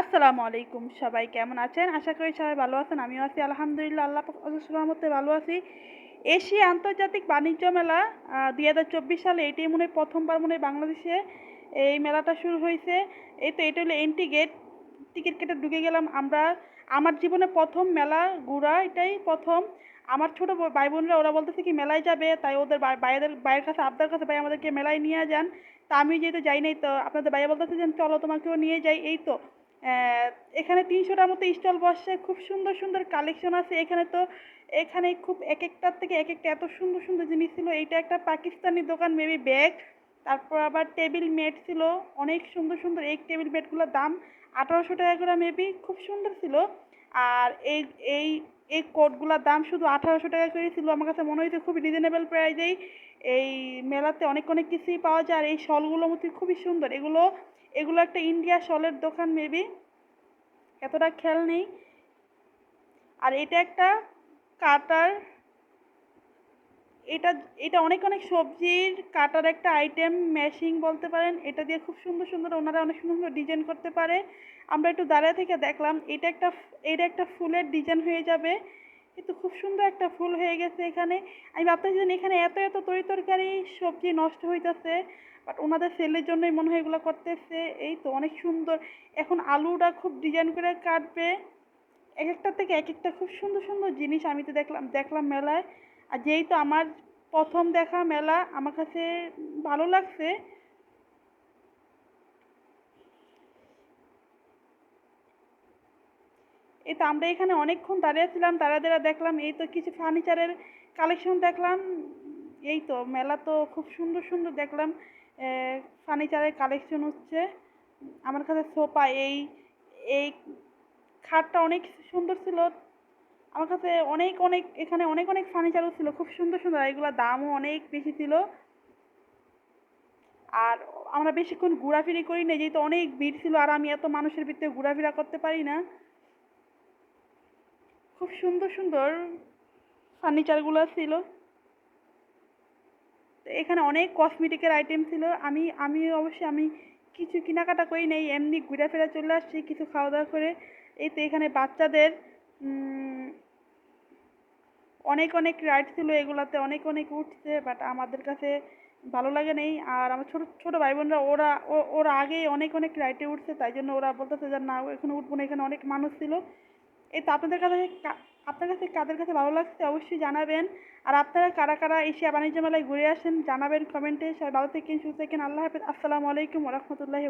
আসসালামু আলাইকুম সবাই, কেমন আছেন? আশা করি সবাই ভালো আছেন, আমিও আছি, আলহামদুলিল্লাহ, আল্লাহ রহমতে ভালো আছি। এশিয়া আন্তর্জাতিক বাণিজ্য মেলা দুই হাজার চব্বিশ সালে এটাই মনে প্রথমবার মনে বাংলাদেশে এই মেলাটা শুরু হয়েছে। এই তো এটা হলো এন্ট্রি গেট টিকিট কেটে ঢুকে গেলাম আমরা। আমার জীবনে প্রথম মেলা, ঘোরা, এটাই প্রথম। আমার ছোটো ভাই বোনরা ওরা বলতেছে কি, মেলায় যাবে? তাই ওদের বাইরের বাইরের কাছে, আবদার কাছে ভাই আমাদেরকে মেলায় নিয়ে যান। তা আমি যেহেতু যাই নাই, তো আপনাদের ভাইয়া বলতেছে যে, চলো তোমাকেও নিয়ে যাই। এই তো এখানে তিনশোটার মতো স্টল বসছে খুব সুন্দর সুন্দর কালেকশন আছে। এখানে তো, এখানে খুব এক একটার থেকে এক একটা এত সুন্দর সুন্দর জিনিস ছিল। এইটা একটা পাকিস্তানি দোকান মেবি ব্যাগ তারপর আবার টেবিল মেট ছিল। অনেক সুন্দর সুন্দর এই টেবিল মেটগুলোর দাম আঠারোশো টাকা করে মেবি খুব সুন্দর ছিল। আর এই এই এই কোটগুলোর দাম শুধু আঠারোশো টাকা করে ছিল। আমার কাছে মনে হয়েছে খুবই রিজনেবল প্রাইজেই এই মেলাতে অনেক অনেক কিছুই পাওয়া যায়। আর এই শলগুলো মধ্যে খুবই সুন্দর। এগুলো এগুলো একটা ইন্ডিয়া শলের দোকান মেবি এতটা খেয়াল নেই। আর এটা একটা কাটার এটা এটা অনেক অনেক সবজির কাটার একটা আইটেম ম্যাশিং বলতে পারেন। এটা দিয়ে খুব সুন্দর সুন্দর ওনারা অনেক সুন্দর সুন্দর ডিজাইন করতে পারে। আমরা একটু দাঁড়িয়ে থেকে দেখলাম, এটা একটা এটা একটা ফুলের ডিজাইন হয়ে যাবে। কিন্তু খুব সুন্দর একটা ফুল হয়ে গেছে এখানে। আমি ভাবতেছি এখানে এত এত তরি তরকারি সবজি নষ্ট হইতেছে। বাট ওনাদের সেলের জন্যই মনে হয় এগুলো করতেছে। এই তো অনেক সুন্দর। এখন আলুটা খুব ডিজাইন করে কাটবে। এক একটা থেকে এক একটা খুব সুন্দর সুন্দর জিনিস আমি তো দেখলাম দেখলাম মেলায়। আর যেই তো আমার প্রথম দেখা মেলা, আমার কাছে ভালো লাগছে। এই তো আমরা এখানে অনেকক্ষণ দাঁড়িয়েছিলাম দাঁড়া দাঁড়া দেখলাম, এই তো কিছু ফার্নিচারের কালেকশন দেখলাম। এই তো মেলা তো খুব সুন্দর সুন্দর দেখলাম ফার্নিচারের কালেকশন হচ্ছে। আমার কাছে সোফা, এই এই খাটটা অনেক সুন্দর ছিল। আমার কাছে অনেক অনেক, এখানে অনেক অনেক ফার্নিচারও ছিল, খুব সুন্দর সুন্দর এগুলোর দামও অনেক বেশি ছিল। আর আমরা বেশিক্ষণ ঘোরাফিরি করি না যেহেতু অনেক ভিড় ছিল, আর আমি এত মানুষের ভিতরে ঘোরাফেরা করতে পারি না। খুব সুন্দর সুন্দর ফার্নিচারগুলো ছিল। এখানে অনেক কসমেটিকের আইটেম ছিল। আমি আমি অবশ্যই, আমি কিছু কেনাকাটা করি নেই, এমনি ঘুরে চলে আসছি, কিছু খাওয়া দাওয়া করে। এই তো এখানে বাচ্চাদের অনেক অনেক রাইড ছিল এগুলাতে, অনেক অনেক উঠছে বাট আমাদের কাছে ভালো লাগে নেই। আর আমার ছোটো ছোটো ভাই বোনরা ওরা ওরা আগেই অনেক অনেক রাইডে উঠছে, তাই জন্য ওরা বলতেছে যে, না, এখানে উঠবো না, এখানে অনেক মানুষ ছিল। এই তো আপনাদের কাছে আপনার কাছে কাদের কাছে ভালো লাগছে অবশ্যই জানাবেন। আর আপনারা কারা কারা এশিয়া বাণিজ্য মেলায় ঘুরে আসেন, জানাবেন কমেন্টে। সবাই ভালো থেকেন, সুস্থ থাকেন, আল্লাহ হাফেজ। আসসালামু আলাইকুম রহমতুল্লাহি